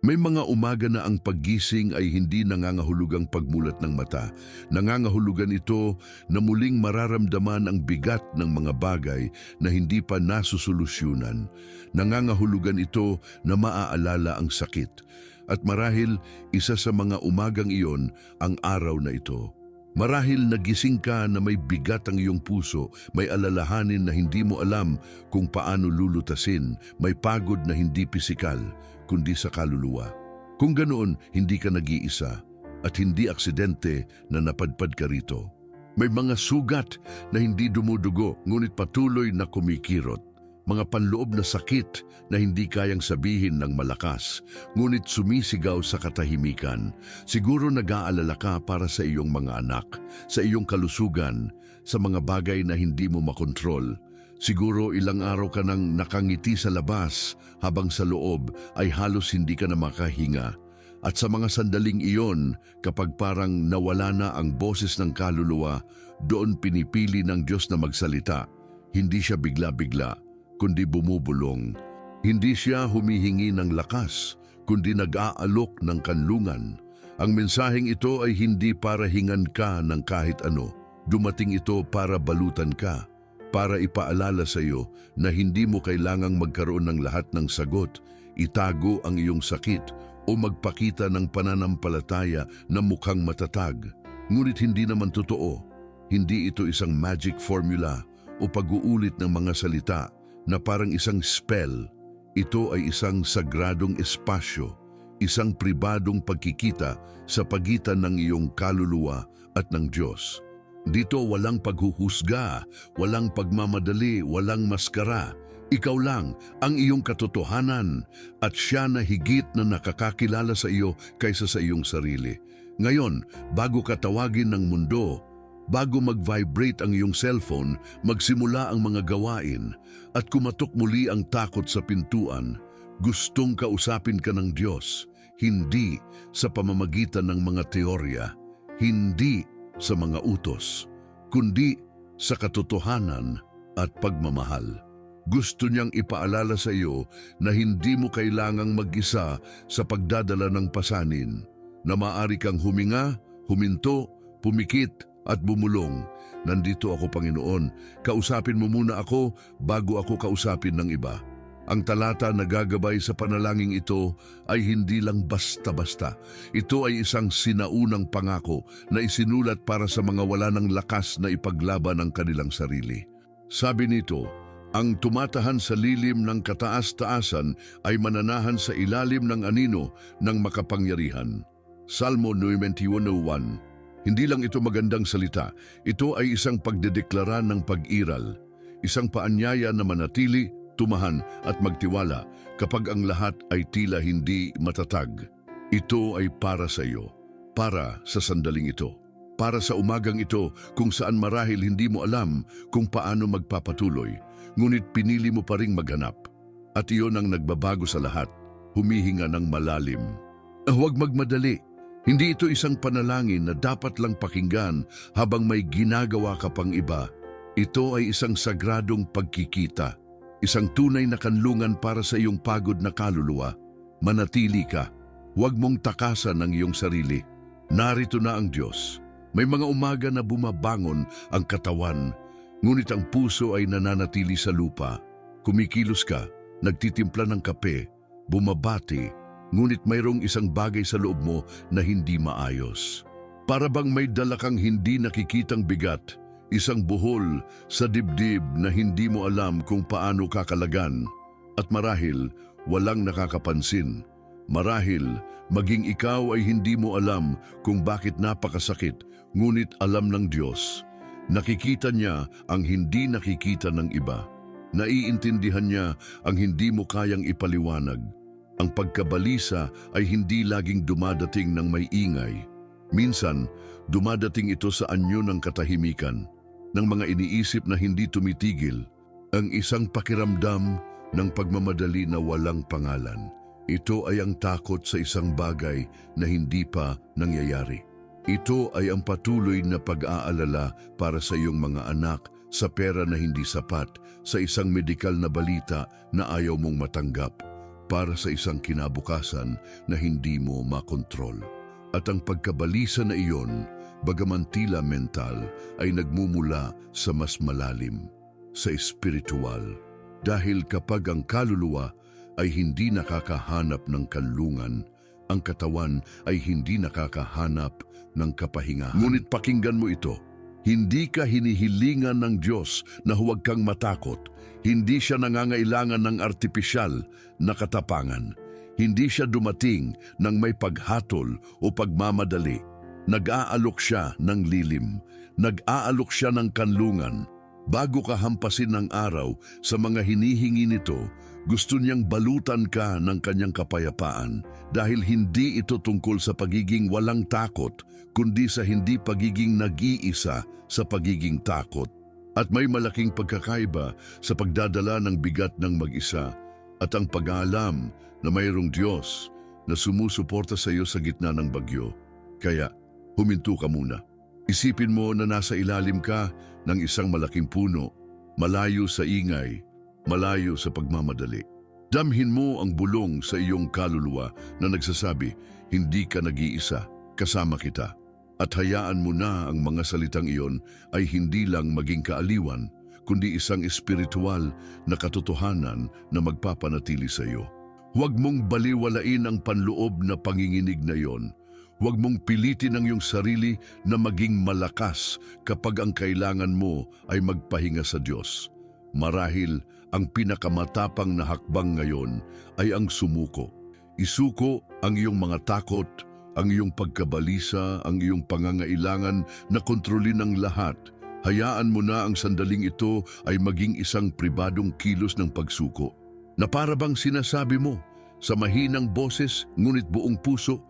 May mga umaga na ang paggising ay hindi nangangahulugang pagmulat ng mata. Nangangahulugan ito na muling mararamdaman ang bigat ng mga bagay na hindi pa nasusolusyunan. Nangangahulugan ito na maaalala ang sakit. At marahil isa sa mga umagang iyon ang araw na ito. Marahil nagising ka na may bigat ang iyong puso, may alalahanin na hindi mo alam kung paano lulutasin, may pagod na hindi pisikal, kundi sa kaluluwa. Kung ganoon, hindi ka nag-iisa at hindi aksidente na napadpad ka rito. May mga sugat na hindi dumudugo ngunit patuloy na kumikirot. Mga panloob na sakit na hindi kayang sabihin ng malakas, ngunit sumisigaw sa katahimikan. Siguro nag-aalala ka para sa iyong mga anak, sa iyong kalusugan, sa mga bagay na hindi mo makontrol. Siguro ilang araw ka nang nakangiti sa labas habang sa loob ay halos hindi ka na makahinga. At sa mga sandaling iyon, kapag parang nawala na ang boses ng kaluluwa, doon pinipili ng Diyos na magsalita. Hindi siya bigla-bigla, kundi bumubulong. Hindi siya humihingi ng lakas, kundi nag-aalok ng kanlungan. Ang mensaheng ito ay hindi para hingan ka ng kahit ano. Dumating ito para balutan ka, para ipaalala sa iyo na hindi mo kailangang magkaroon ng lahat ng sagot, itago ang iyong sakit o magpakita ng pananampalataya na mukhang matatag. Ngunit hindi naman totoo. Hindi ito isang magic formula o pag-uulit ng mga salita na parang isang spell. Ito ay isang sagradong espasyo, isang pribadong pagkikita sa pagitan ng iyong kaluluwa at ng Diyos. Dito walang paghuhusga, walang pagmamadali, walang maskara. Ikaw lang ang iyong katotohanan at siya na higit na nakakakilala sa iyo kaysa sa iyong sarili. Ngayon, bago ka tawagin ng mundo, bago mag-vibrate ang iyong cellphone, magsimula ang mga gawain at kumatok muli ang takot sa pintuan, gustong kausapin ka ng Diyos, hindi sa pamamagitan ng mga teorya, hindi sa mga utos, kundi sa katotohanan at pagmamahal. Gusto niyang ipaalala sa iyo na hindi mo kailangang mag-isa sa pagdadala ng pasanin, na maaari kang huminga, huminto, pumikit at bumulong. Nandito ako, Panginoon. Kausapin mo muna ako bago ako kausapin ng iba. Ang talata na gagabay sa panalangin ito ay hindi lang basta-basta. Ito ay isang sinaunang pangako na isinulat para sa mga wala ng lakas na ipaglaban ang kanilang sarili. Sabi nito, ang tumatahan sa lilim ng kataas-taasan ay mananahan sa ilalim ng anino ng makapangyarihan. Salmo 91.1 Hindi lang ito magandang salita, ito ay isang pagdedeklara ng pag-iral, isang paanyaya na manatili, tumahan at magtiwala kapag ang lahat ay tila hindi matatag. Ito ay para sa iyo, para sa sandaling ito, para sa umagang ito kung saan marahil hindi mo alam kung paano magpapatuloy, ngunit pinili mo pa ring maghanap. At iyon ang nagbabago sa lahat, humihinga ng malalim. Ah, Huwag magmadali. Hindi ito isang panalangin na dapat lang pakinggan habang may ginagawa ka pang iba. Ito ay isang sagradong pagkikita, isang tunay na kanlungan para sa iyong pagod na kaluluwa. Manatili ka. Huwag mong takasan ang iyong sarili. Narito na ang Diyos. May mga umaga na bumabangon ang katawan, ngunit ang puso ay nananatili sa lupa. Kumikilos ka, nagtitimpla ng kape, bumabati, ngunit mayroong isang bagay sa loob mo na hindi maayos. Para bang may dala kang hindi nakikitang bigat, isang buhol sa dibdib na hindi mo alam kung paano kakalagan, at marahil walang nakakapansin. Marahil maging ikaw ay hindi mo alam kung bakit napakasakit, ngunit alam ng Diyos. Nakikita niya ang hindi nakikita ng iba. Naiintindihan niya ang hindi mo kayang ipaliwanag. Ang pagkabalisa ay hindi laging dumadating ng may ingay. Minsan, dumadating ito sa anyo ng katahimikan, ng mga iniisip na hindi tumitigil, ang isang pakiramdam ng pagmamadali na walang pangalan. Ito ay ang takot sa isang bagay na hindi pa nangyayari. Ito ay ang patuloy na pag-aalala para sa iyong mga anak sa pera na hindi sapat, sa isang medikal na balita na ayaw mong matanggap. para sa isang kinabukasan na hindi mo makontrol. At ang pagkabalisa na iyon, bagaman tila mental, ay nagmumula sa mas malalim, sa espiritual. Dahil kapag ang kaluluwa ay hindi nakakahanap ng kanlungan, ang katawan ay hindi nakakahanap ng kapahingahan. Ngunit pakinggan mo ito, hindi ka hinihilingan ng Diyos na huwag kang matakot. Hindi siya nangangailangan ng artipisyal na katapangan. Hindi siya dumating ng may paghatol o pagmamadali. Nag-aalok siya ng lilim. Nag-aalok siya ng kanlungan. Bago ka hampasin ng araw sa mga hinihingi nito, gusto niyang balutan ka ng kanyang kapayapaan dahil hindi ito tungkol sa pagiging walang takot, kundi sa hindi pagiging nag-iisa sa pagiging takot. At may malaking pagkakaiba sa pagdadala ng bigat ng mag-isa at ang pag-aalam na mayroong Diyos na sumusuporta sa iyo sa gitna ng bagyo. Kaya, huminto ka muna. Isipin mo na nasa ilalim ka ng isang malaking puno, malayo sa ingay, malayo sa pagmamadali. Damhin mo ang bulong sa iyong kaluluwa na nagsasabi, hindi ka nag-iisa, kasama kita. At hayaan mo na ang mga salitang iyon ay hindi lang maging kaaliwan, kundi isang espiritual na katotohanan na magpapanatili sa iyo. Huwag mong baliwalain ang panloob na panginginig na iyon. Huwag mong pilitin ang iyong sarili na maging malakas kapag ang kailangan mo ay magpahinga sa Diyos. Marahil, ang pinakamatapang na hakbang ngayon ay ang sumuko. Isuko ang iyong mga takot, ang iyong pagkabalisa, ang iyong pangangailangan na kontrolin ang lahat. Hayaan mo na ang sandaling ito ay maging isang pribadong kilos ng pagsuko. Na para bang sinasabi mo, sa mahinang boses ngunit buong puso,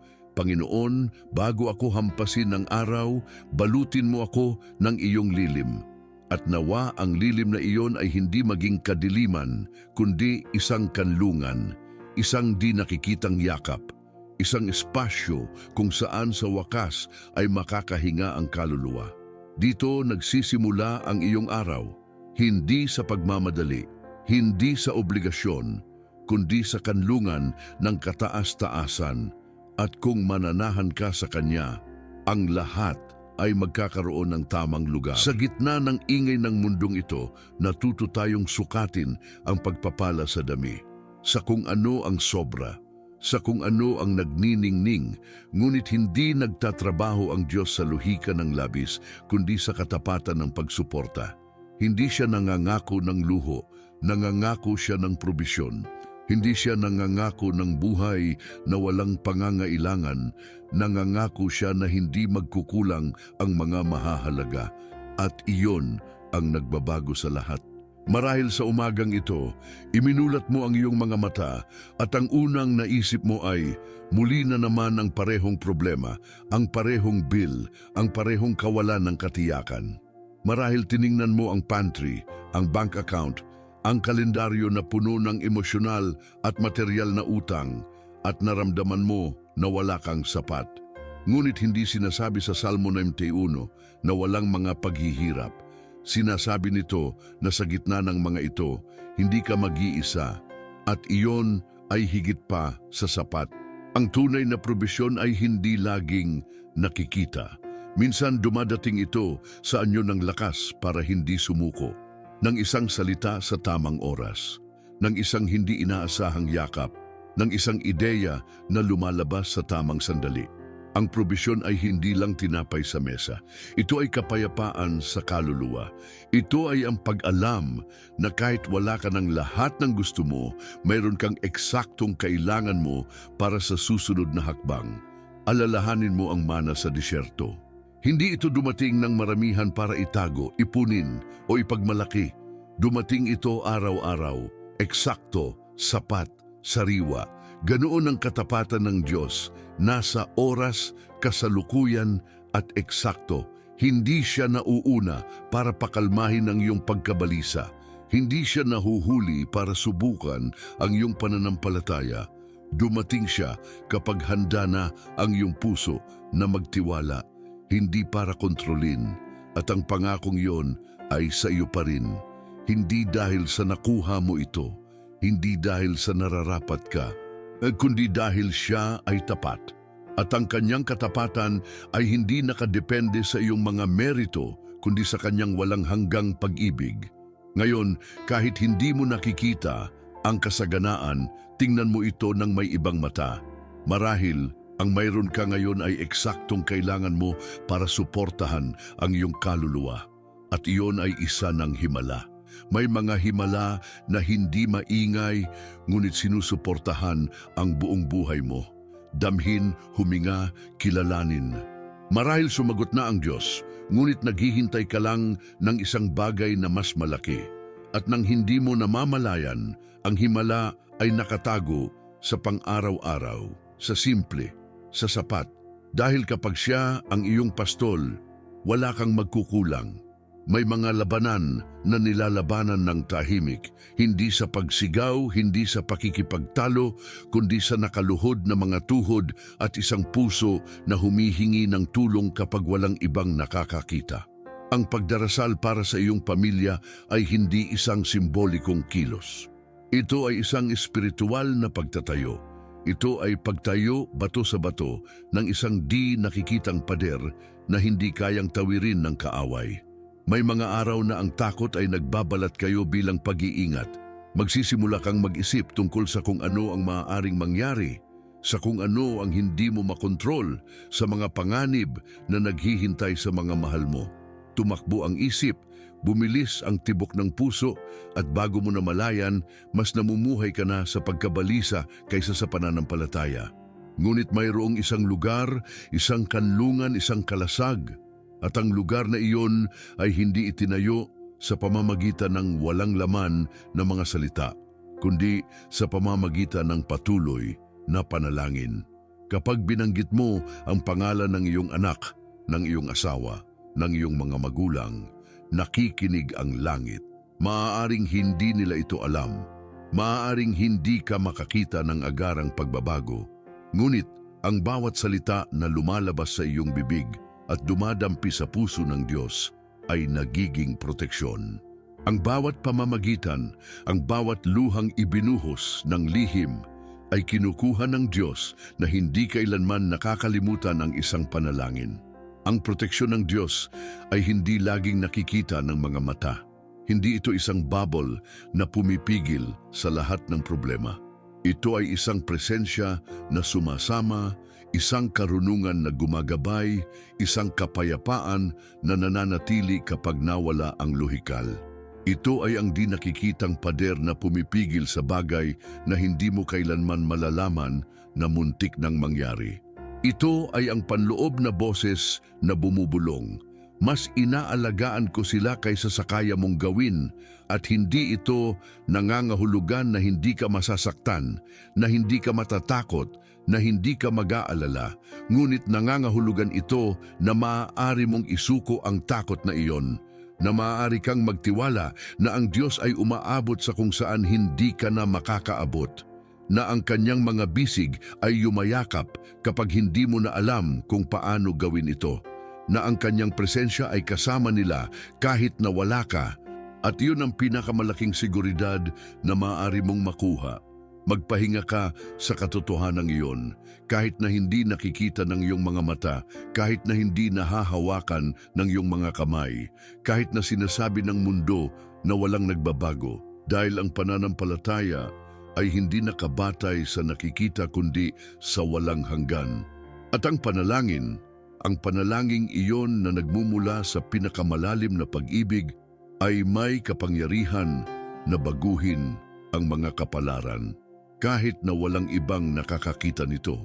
Panginoon, bago ako hampasin ng araw, balutin mo ako ng iyong lilim. At nawa ang lilim na iyon ay hindi maging kadiliman, kundi isang kanlungan, isang di nakikitang yakap, isang espasyo kung saan sa wakas ay makakahinga ang kaluluwa. Dito nagsisimula ang iyong araw, hindi sa pagmamadali, hindi sa obligasyon, kundi sa kanlungan ng kataas-taasan. At kung mananahan ka sa Kanya, ang lahat ay magkakaroon ng tamang lugar. Sa gitna ng ingay ng mundong ito, natuto tayong sukatin ang pagpapala sa dami. Sa kung ano ang sobra, sa kung ano ang nagniningning, ngunit hindi nagtatrabaho ang Diyos sa luhika ng labis, kundi sa katapatan ng pagsuporta. Hindi siya nangangako ng luho, nangangako siya ng probisyon. Hindi siya nangangako ng buhay na walang pangangailangan, nangangako siya na hindi magkukulang ang mga mahahalaga. At iyon ang nagbabago sa lahat. Marahil sa umagang ito, iminulat mo ang iyong mga mata at ang unang naisip mo ay muli na naman ang parehong problema, ang parehong bill, ang parehong kawalan ng katiyakan. Marahil tiningnan mo ang pantry, ang bank account, ang kalendaryo na puno ng emosyonal at material na utang at naramdaman mo na wala kang sapat. Ngunit hindi sinasabi sa Salmo 91 na walang mga paghihirap. Sinasabi nito na sa gitna ng mga ito, hindi ka mag-iisa at iyon ay higit pa sa sapat. Ang tunay na probisyon ay hindi laging nakikita. Minsan dumadating ito sa anyo ng lakas para hindi sumuko ng isang salita sa tamang oras, ng isang hindi inaasahang yakap, ng isang ideya na lumalabas sa tamang sandali. Ang probisyon ay hindi lang tinapay sa mesa. Ito ay kapayapaan sa kaluluwa. Ito ay ang pag-alam na kahit wala ka ng lahat ng gusto mo, mayroon kang eksaktong kailangan mo para sa susunod na hakbang. Alalahanin mo ang mana sa disyerto. Hindi ito dumating ng maramihan para itago, ipunin o ipagmalaki. Dumating ito araw-araw, eksakto, sapat, sariwa. Ganoon ang katapatan ng Diyos, nasa oras, kasalukuyan at eksakto. Hindi siya nauuna para pakalmahin ang iyong pagkabalisa. Hindi siya nahuhuli para subukan ang iyong pananampalataya. Dumating siya kapag handa na ang iyong puso na magtiwala hindi para kontrolin, at ang pangakong yon ay sa iyo pa rin. Hindi dahil sa nakuha mo ito, hindi dahil sa nararapat ka, eh, kundi dahil siya ay tapat. At ang kanyang katapatan ay hindi nakadepende sa iyong mga merito, kundi sa kanyang walang hanggang pag-ibig. Ngayon, kahit hindi mo nakikita ang kasaganaan, tingnan mo ito ng may ibang mata. Marahil, ang mayroon ka ngayon ay eksaktong kailangan mo para suportahan ang iyong kaluluwa. At iyon ay isa ng himala. May mga himala na hindi maingay, ngunit sinusuportahan ang buong buhay mo. Damhin, huminga, kilalanin. Marahil sumagot na ang Diyos, ngunit naghihintay ka lang ng isang bagay na mas malaki. At nang hindi mo namamalayan, ang himala ay nakatago sa pang-araw-araw, sa simple, sa sapat. Dahil kapag siya ang iyong pastol, wala kang magkukulang. May mga labanan na nilalabanan ng tahimik, hindi sa pagsigaw, hindi sa pakikipagtalo, kundi sa nakaluhod na mga tuhod at isang puso na humihingi ng tulong kapag walang ibang nakakakita. Ang pagdarasal para sa iyong pamilya ay hindi isang simbolikong kilos. Ito ay isang espiritual na pagtatayo. Ito ay pagtayo bato sa bato ng isang di nakikitang pader na hindi kayang tawirin ng kaaway. May mga araw na ang takot ay nagbabalat kayo bilang pag-iingat. Magsisimula kang mag-isip tungkol sa kung ano ang maaaring mangyari, sa kung ano ang hindi mo makontrol, sa mga panganib na naghihintay sa mga mahal mo. Tumakbo ang isip, bumilis ang tibok ng puso at bago mo na malayan, mas namumuhay ka na sa pagkabalisa kaysa sa pananampalataya. Ngunit mayroong isang lugar, isang kanlungan, isang kalasag, at ang lugar na iyon ay hindi itinayo sa pamamagitan ng walang laman na mga salita, kundi sa pamamagitan ng patuloy na panalangin. Kapag binanggit mo ang pangalan ng iyong anak, ng iyong asawa, ng iyong mga magulang, nakikinig ang langit. Maaaring hindi nila ito alam. Maaaring hindi ka makakita ng agarang pagbabago. Ngunit ang bawat salita na lumalabas sa iyong bibig at dumadampi sa puso ng Diyos ay nagiging proteksyon. Ang bawat pamamagitan, ang bawat luhang ibinuhos ng lihim ay kinukuha ng Diyos na hindi kailanman nakakalimutan ang isang panalangin. Ang proteksyon ng Diyos ay hindi laging nakikita ng mga mata. Hindi ito isang bubble na pumipigil sa lahat ng problema. Ito ay isang presensya na sumasama, isang karunungan na gumagabay, isang kapayapaan na nananatili kapag nawala ang lohikal. Ito ay ang di nakikitang pader na pumipigil sa bagay na hindi mo kailanman malalaman na muntik nang mangyari. Ito ay ang panloob na boses na bumubulong. Mas inaalagaan ko sila kaysa sa kaya mong gawin at hindi ito nangangahulugan na hindi ka masasaktan, na hindi ka matatakot, na hindi ka mag-aalala, ngunit nangangahulugan ito na maaari mong isuko ang takot na iyon, na maaari kang magtiwala na ang Diyos ay umaabot sa kung saan hindi ka na makakaabot na ang kanyang mga bisig ay yumayakap kapag hindi mo na alam kung paano gawin ito, na ang kanyang presensya ay kasama nila kahit na wala ka, at yun ang pinakamalaking seguridad na maaari mong makuha. Magpahinga ka sa katotohanan iyon, kahit na hindi nakikita ng iyong mga mata, kahit na hindi nahahawakan ng iyong mga kamay, kahit na sinasabi ng mundo na walang nagbabago, dahil ang pananampalataya ay hindi nakabatay sa nakikita kundi sa walang hanggan. At ang panalangin, ang panalangin iyon na nagmumula sa pinakamalalim na pag-ibig ay may kapangyarihan na baguhin ang mga kapalaran kahit na walang ibang nakakakita nito.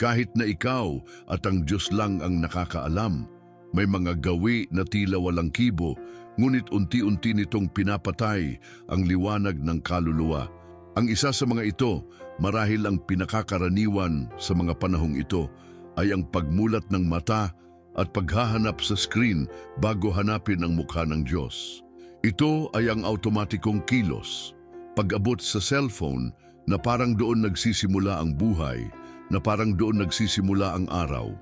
Kahit na ikaw at ang Diyos lang ang nakakaalam, may mga gawi na tila walang kibo, ngunit unti-unti nitong pinapatay ang liwanag ng kaluluwa ang isa sa mga ito, marahil ang pinakakaraniwan sa mga panahong ito, ay ang pagmulat ng mata at paghahanap sa screen bago hanapin ang mukha ng Diyos. Ito ay ang automatikong kilos, pag-abot sa cellphone na parang doon nagsisimula ang buhay, na parang doon nagsisimula ang araw.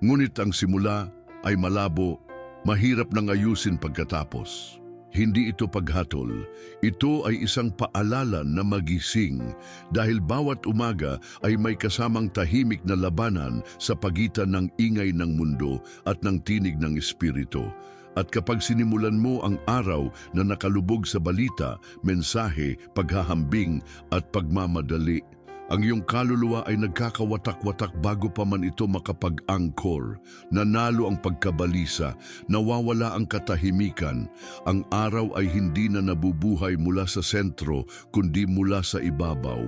Ngunit ang simula ay malabo, mahirap nang ayusin pagkatapos. Hindi ito paghatol. Ito ay isang paalala na magising dahil bawat umaga ay may kasamang tahimik na labanan sa pagitan ng ingay ng mundo at ng tinig ng Espiritu. At kapag sinimulan mo ang araw na nakalubog sa balita, mensahe, paghahambing at pagmamadali, ang iyong kaluluwa ay nagkakawatak-watak bago pa man ito makapag-angkor. Nanalo ang pagkabalisa, nawawala ang katahimikan. Ang araw ay hindi na nabubuhay mula sa sentro, kundi mula sa ibabaw.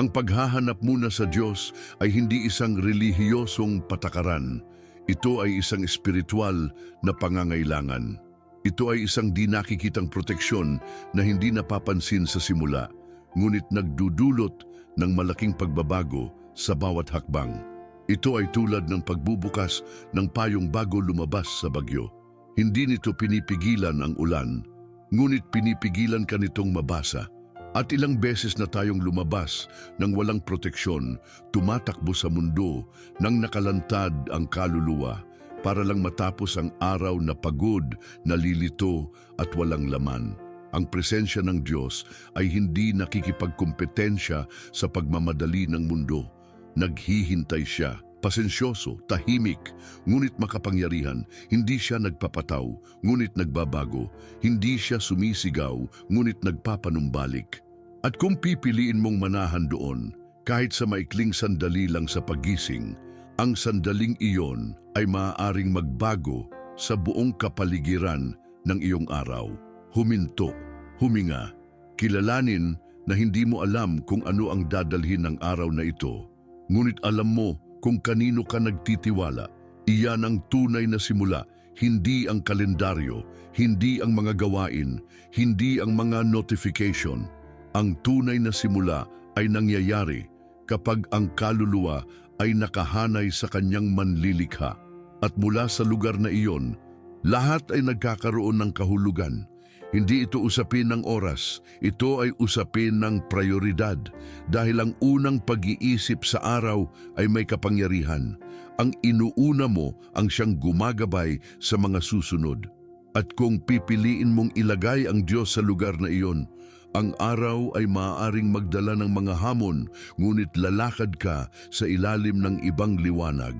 Ang paghahanap muna sa Diyos ay hindi isang relihiyosong patakaran. Ito ay isang espiritual na pangangailangan. Ito ay isang di nakikitang proteksyon na hindi napapansin sa simula, ngunit nagdudulot ng malaking pagbabago sa bawat hakbang. Ito ay tulad ng pagbubukas ng payong bago lumabas sa bagyo. Hindi nito pinipigilan ang ulan, ngunit pinipigilan ka nitong mabasa. At ilang beses na tayong lumabas ng walang proteksyon, tumatakbo sa mundo nang nakalantad ang kaluluwa para lang matapos ang araw na pagod, nalilito at walang laman. Ang presensya ng Diyos ay hindi nakikipagkompetensya sa pagmamadali ng mundo. Naghihintay siya, pasensyoso, tahimik, ngunit makapangyarihan. Hindi siya nagpapataw, ngunit nagbabago. Hindi siya sumisigaw, ngunit nagpapanumbalik. At kung pipiliin mong manahan doon, kahit sa maikling sandali lang sa pagising, ang sandaling iyon ay maaaring magbago sa buong kapaligiran ng iyong araw. Huminto, huminga, kilalanin na hindi mo alam kung ano ang dadalhin ng araw na ito. Ngunit alam mo kung kanino ka nagtitiwala. Iyan ang tunay na simula, hindi ang kalendaryo, hindi ang mga gawain, hindi ang mga notification. Ang tunay na simula ay nangyayari kapag ang kaluluwa ay nakahanay sa kanyang manlilikha. At mula sa lugar na iyon, lahat ay nagkakaroon ng kahulugan. Hindi ito usapin ng oras, ito ay usapin ng prioridad dahil ang unang pag-iisip sa araw ay may kapangyarihan. Ang inuuna mo ang siyang gumagabay sa mga susunod. At kung pipiliin mong ilagay ang Diyos sa lugar na iyon, ang araw ay maaaring magdala ng mga hamon, ngunit lalakad ka sa ilalim ng ibang liwanag,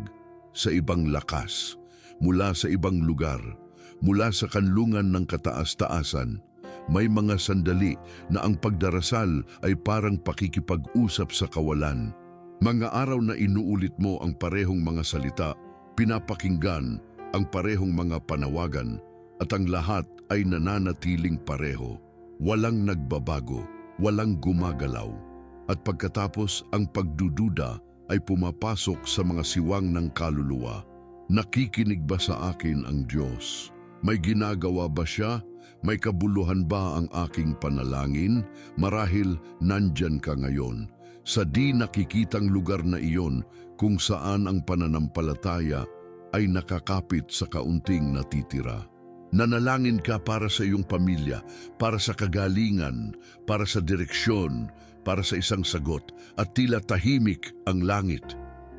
sa ibang lakas, mula sa ibang lugar, mula sa kanlungan ng kataas-taasan. May mga sandali na ang pagdarasal ay parang pakikipag-usap sa kawalan. Mga araw na inuulit mo ang parehong mga salita, pinapakinggan ang parehong mga panawagan, at ang lahat ay nananatiling pareho. Walang nagbabago, walang gumagalaw. At pagkatapos ang pagdududa ay pumapasok sa mga siwang ng kaluluwa. Nakikinig ba sa akin ang Diyos? May ginagawa ba siya? May kabuluhan ba ang aking panalangin? Marahil nandyan ka ngayon. Sa di nakikitang lugar na iyon kung saan ang pananampalataya ay nakakapit sa kaunting natitira. Nanalangin ka para sa iyong pamilya, para sa kagalingan, para sa direksyon, para sa isang sagot, at tila tahimik ang langit.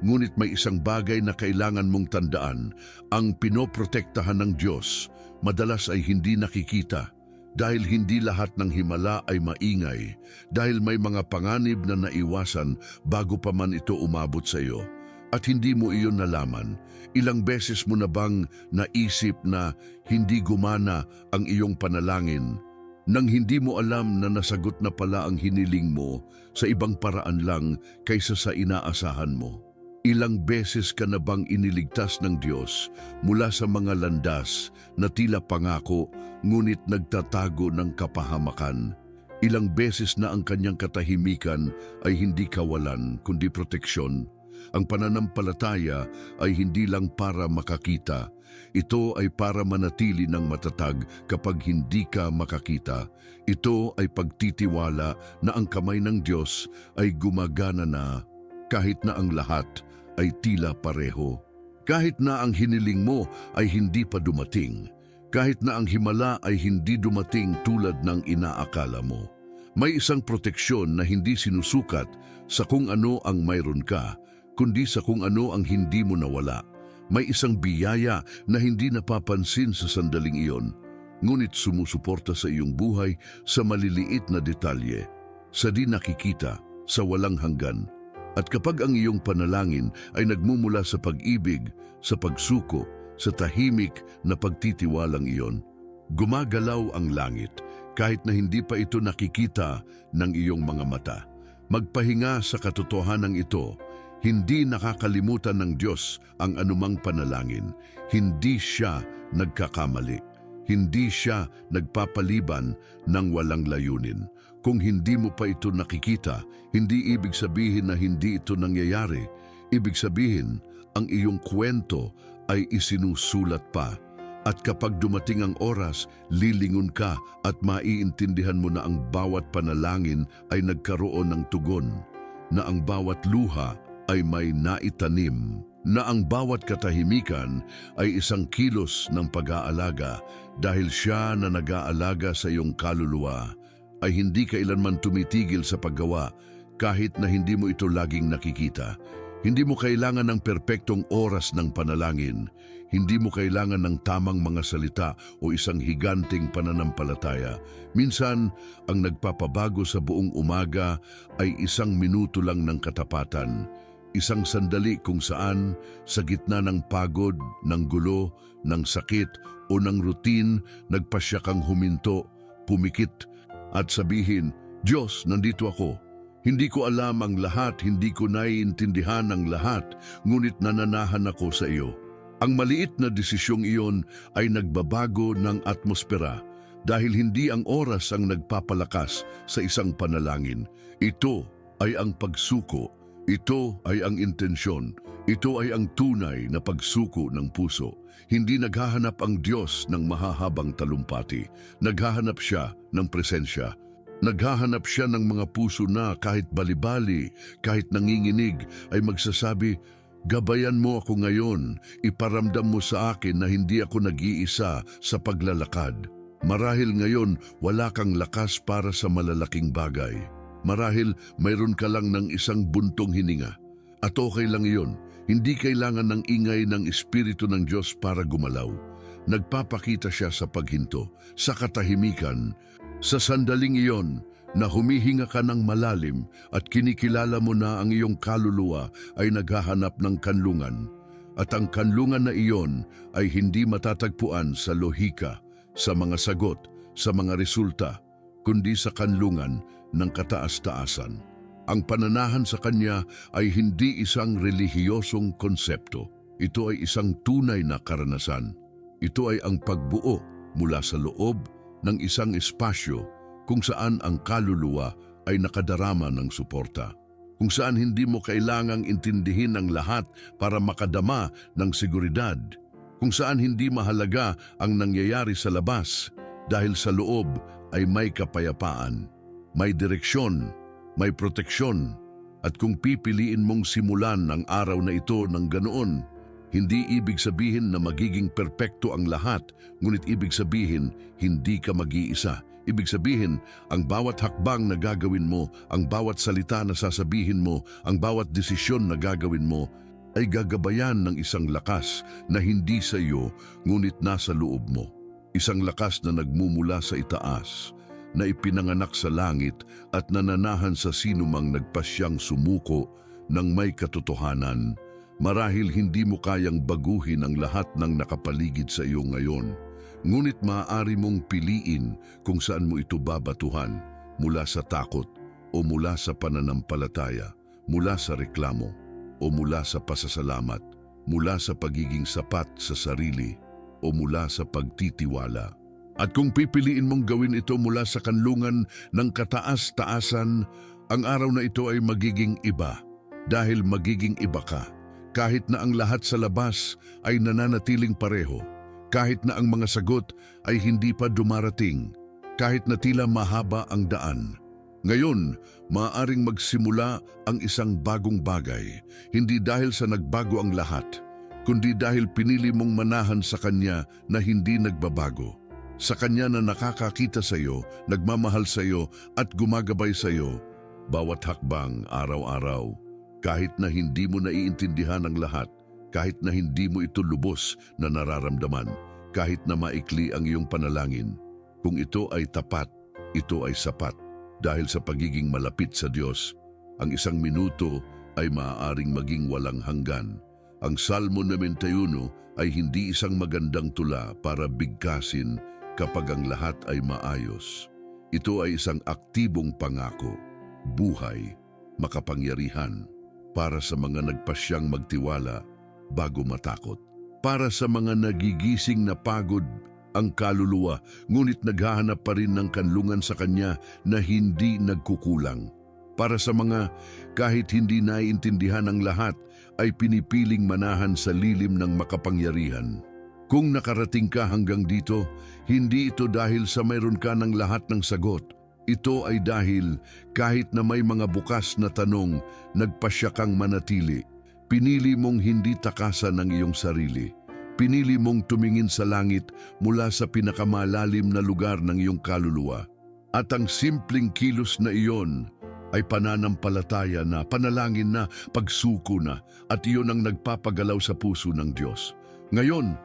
Ngunit may isang bagay na kailangan mong tandaan, ang pinoprotektahan ng Diyos, madalas ay hindi nakikita. Dahil hindi lahat ng himala ay maingay, dahil may mga panganib na naiwasan bago pa man ito umabot sa iyo. At hindi mo iyon nalaman, ilang beses mo na bang naisip na hindi gumana ang iyong panalangin nang hindi mo alam na nasagot na pala ang hiniling mo sa ibang paraan lang kaysa sa inaasahan mo? Ilang beses ka na bang iniligtas ng Diyos mula sa mga landas na tila pangako ngunit nagtatago ng kapahamakan? Ilang beses na ang kanyang katahimikan ay hindi kawalan kundi proteksyon. Ang pananampalataya ay hindi lang para makakita. Ito ay para manatili ng matatag kapag hindi ka makakita. Ito ay pagtitiwala na ang kamay ng Diyos ay gumagana na kahit na ang lahat ay tila pareho. Kahit na ang hiniling mo ay hindi pa dumating. Kahit na ang himala ay hindi dumating tulad ng inaakala mo. May isang proteksyon na hindi sinusukat sa kung ano ang mayroon ka, kundi sa kung ano ang hindi mo nawala. May isang biyaya na hindi napapansin sa sandaling iyon. ngunit sumusuporta sa iyong buhay sa maliliit na detalye, sa di nakikita, sa walang hanggan. At kapag ang iyong panalangin ay nagmumula sa pag-ibig, sa pagsuko, sa tahimik na pagtitiwalang iyon, gumagalaw ang langit kahit na hindi pa ito nakikita ng iyong mga mata. Magpahinga sa katotohanan ito, hindi nakakalimutan ng Diyos ang anumang panalangin. Hindi siya nagkakamali. Hindi siya nagpapaliban ng walang layunin. Kung hindi mo pa ito nakikita, hindi ibig sabihin na hindi ito nangyayari. Ibig sabihin, ang iyong kwento ay isinusulat pa. At kapag dumating ang oras, lilingon ka at maiintindihan mo na ang bawat panalangin ay nagkaroon ng tugon, na ang bawat luha ay may naitanim, na ang bawat katahimikan ay isang kilos ng pag-aalaga dahil siya na nag-aalaga sa iyong kaluluwa ay hindi kailanman tumitigil sa paggawa kahit na hindi mo ito laging nakikita. Hindi mo kailangan ng perpektong oras ng panalangin. Hindi mo kailangan ng tamang mga salita o isang higanting pananampalataya. Minsan, ang nagpapabago sa buong umaga ay isang minuto lang ng katapatan. Isang sandali kung saan, sa gitna ng pagod, ng gulo, ng sakit o ng routine, nagpasya kang huminto, pumikit at sabihin, Diyos, nandito ako. Hindi ko alam ang lahat, hindi ko naiintindihan ang lahat, ngunit nananahan ako sa iyo. Ang maliit na desisyong iyon ay nagbabago ng atmosfera dahil hindi ang oras ang nagpapalakas sa isang panalangin. Ito ay ang pagsuko, ito ay ang intensyon, ito ay ang tunay na pagsuko ng puso. Hindi naghahanap ang Diyos ng mahahabang talumpati. Naghahanap siya ng presensya. Naghahanap siya ng mga puso na kahit balibali, kahit nanginginig, ay magsasabi, Gabayan mo ako ngayon, iparamdam mo sa akin na hindi ako nag-iisa sa paglalakad. Marahil ngayon wala kang lakas para sa malalaking bagay. Marahil mayroon ka lang ng isang buntong hininga. At okay lang iyon, hindi kailangan ng ingay ng Espiritu ng Diyos para gumalaw. Nagpapakita siya sa paghinto, sa katahimikan, sa sandaling iyon na humihinga ka ng malalim at kinikilala mo na ang iyong kaluluwa ay naghahanap ng kanlungan. At ang kanlungan na iyon ay hindi matatagpuan sa lohika, sa mga sagot, sa mga resulta, kundi sa kanlungan ng kataas-taasan. Ang pananahan sa Kanya ay hindi isang relihiyosong konsepto. Ito ay isang tunay na karanasan. Ito ay ang pagbuo mula sa loob ng isang espasyo kung saan ang kaluluwa ay nakadarama ng suporta. Kung saan hindi mo kailangang intindihin ang lahat para makadama ng seguridad. Kung saan hindi mahalaga ang nangyayari sa labas dahil sa loob ay may kapayapaan, may direksyon, may proteksyon. At kung pipiliin mong simulan ang araw na ito ng ganoon, hindi ibig sabihin na magiging perpekto ang lahat, ngunit ibig sabihin hindi ka mag-iisa. Ibig sabihin, ang bawat hakbang na gagawin mo, ang bawat salita na sasabihin mo, ang bawat desisyon na gagawin mo, ay gagabayan ng isang lakas na hindi sa iyo, ngunit nasa loob mo. Isang lakas na nagmumula sa itaas, na ipinanganak sa langit at nananahan sa sinumang nagpasyang sumuko ng may katotohanan. Marahil hindi mo kayang baguhin ang lahat ng nakapaligid sa iyo ngayon. Ngunit maaari mong piliin kung saan mo ito babatuhan mula sa takot o mula sa pananampalataya, mula sa reklamo o mula sa pasasalamat, mula sa pagiging sapat sa sarili o mula sa pagtitiwala. At kung pipiliin mong gawin ito mula sa kanlungan ng kataas-taasan, ang araw na ito ay magiging iba dahil magiging iba ka. Kahit na ang lahat sa labas ay nananatiling pareho, kahit na ang mga sagot ay hindi pa dumarating, kahit na tila mahaba ang daan. Ngayon, maaaring magsimula ang isang bagong bagay, hindi dahil sa nagbago ang lahat, kundi dahil pinili mong manahan sa Kanya na hindi nagbabago. Sa Kanya na nakakakita sa iyo, nagmamahal sa iyo at gumagabay sa iyo, bawat hakbang araw-araw. Kahit na hindi mo naiintindihan ang lahat, kahit na hindi mo ito lubos na nararamdaman, kahit na maikli ang iyong panalangin. Kung ito ay tapat, ito ay sapat. Dahil sa pagiging malapit sa Diyos, ang isang minuto ay maaaring maging walang hanggan. Ang Salmo 91 ay hindi isang magandang tula para bigkasin kapag ang lahat ay maayos. Ito ay isang aktibong pangako, buhay, makapangyarihan, para sa mga nagpasyang magtiwala bago matakot. Para sa mga nagigising na pagod ang kaluluwa, ngunit naghahanap pa rin ng kanlungan sa Kanya na hindi nagkukulang. Para sa mga kahit hindi naiintindihan ang lahat, ay pinipiling manahan sa lilim ng makapangyarihan. Kung nakarating ka hanggang dito, hindi ito dahil sa mayroon ka ng lahat ng sagot. Ito ay dahil kahit na may mga bukas na tanong, nagpasya kang manatili. Pinili mong hindi takasan ang iyong sarili. Pinili mong tumingin sa langit mula sa pinakamalalim na lugar ng iyong kaluluwa. At ang simpleng kilos na iyon ay pananampalataya na, panalangin na, pagsuko na, at iyon ang nagpapagalaw sa puso ng Diyos. Ngayon,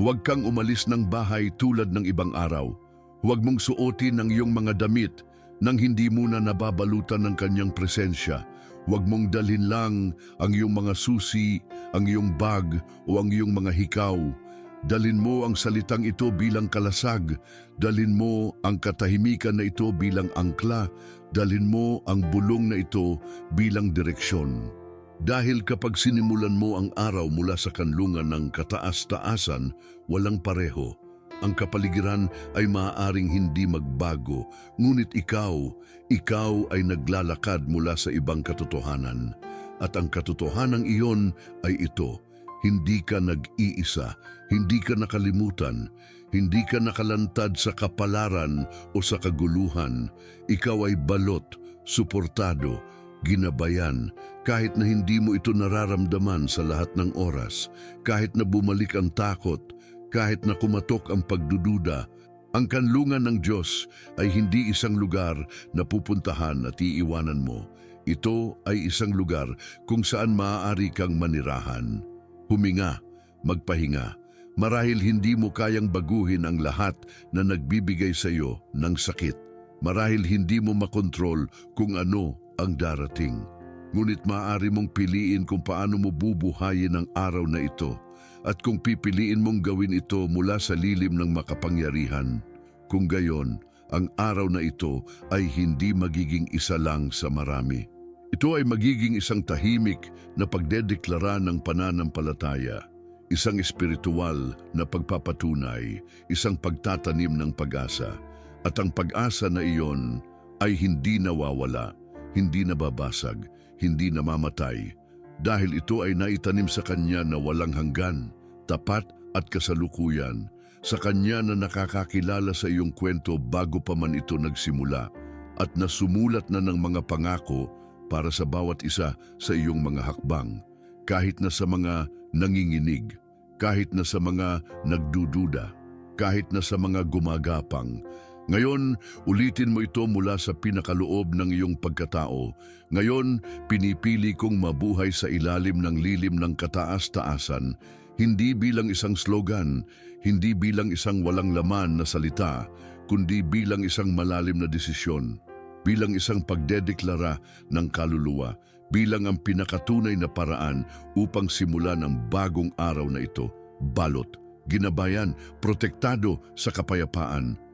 huwag kang umalis ng bahay tulad ng ibang araw. Huwag mong suotin ang iyong mga damit nang hindi muna nababalutan ng kanyang presensya. Huwag mong dalhin lang ang iyong mga susi, ang iyong bag o ang iyong mga hikaw. Dalin mo ang salitang ito bilang kalasag. Dalin mo ang katahimikan na ito bilang angkla. Dalin mo ang bulong na ito bilang direksyon. Dahil kapag sinimulan mo ang araw mula sa kanlungan ng kataas-taasan, walang pareho. Ang kapaligiran ay maaaring hindi magbago, ngunit ikaw, ikaw ay naglalakad mula sa ibang katotohanan. At ang katotohanan iyon ay ito, hindi ka nag-iisa, hindi ka nakalimutan, hindi ka nakalantad sa kapalaran o sa kaguluhan. Ikaw ay balot, suportado, ginabayan, kahit na hindi mo ito nararamdaman sa lahat ng oras, kahit na bumalik ang takot, kahit na kumatok ang pagdududa, ang kanlungan ng Diyos ay hindi isang lugar na pupuntahan at iiwanan mo. Ito ay isang lugar kung saan maaari kang manirahan. Huminga, magpahinga. Marahil hindi mo kayang baguhin ang lahat na nagbibigay sa iyo ng sakit. Marahil hindi mo makontrol kung ano ang darating. Ngunit maaari mong piliin kung paano mo bubuhayin ang araw na ito at kung pipiliin mong gawin ito mula sa lilim ng makapangyarihan. Kung gayon, ang araw na ito ay hindi magiging isa lang sa marami. Ito ay magiging isang tahimik na pagdedeklara ng pananampalataya, isang espiritual na pagpapatunay, isang pagtatanim ng pag-asa. At ang pag-asa na iyon ay hindi nawawala, hindi nababasag, hindi namamatay, dahil ito ay naitanim sa Kanya na walang hanggan, tapat at kasalukuyan, sa Kanya na nakakakilala sa iyong kwento bago pa man ito nagsimula, at nasumulat na ng mga pangako para sa bawat isa sa iyong mga hakbang, kahit na sa mga nanginginig, kahit na sa mga nagdududa, kahit na sa mga gumagapang, ngayon, ulitin mo ito mula sa pinakaloob ng iyong pagkatao. Ngayon, pinipili kong mabuhay sa ilalim ng lilim ng kataas-taasan, hindi bilang isang slogan, hindi bilang isang walang laman na salita, kundi bilang isang malalim na desisyon, bilang isang pagdedeklara ng kaluluwa, bilang ang pinakatunay na paraan upang simulan ang bagong araw na ito, balot, ginabayan, protektado sa kapayapaan,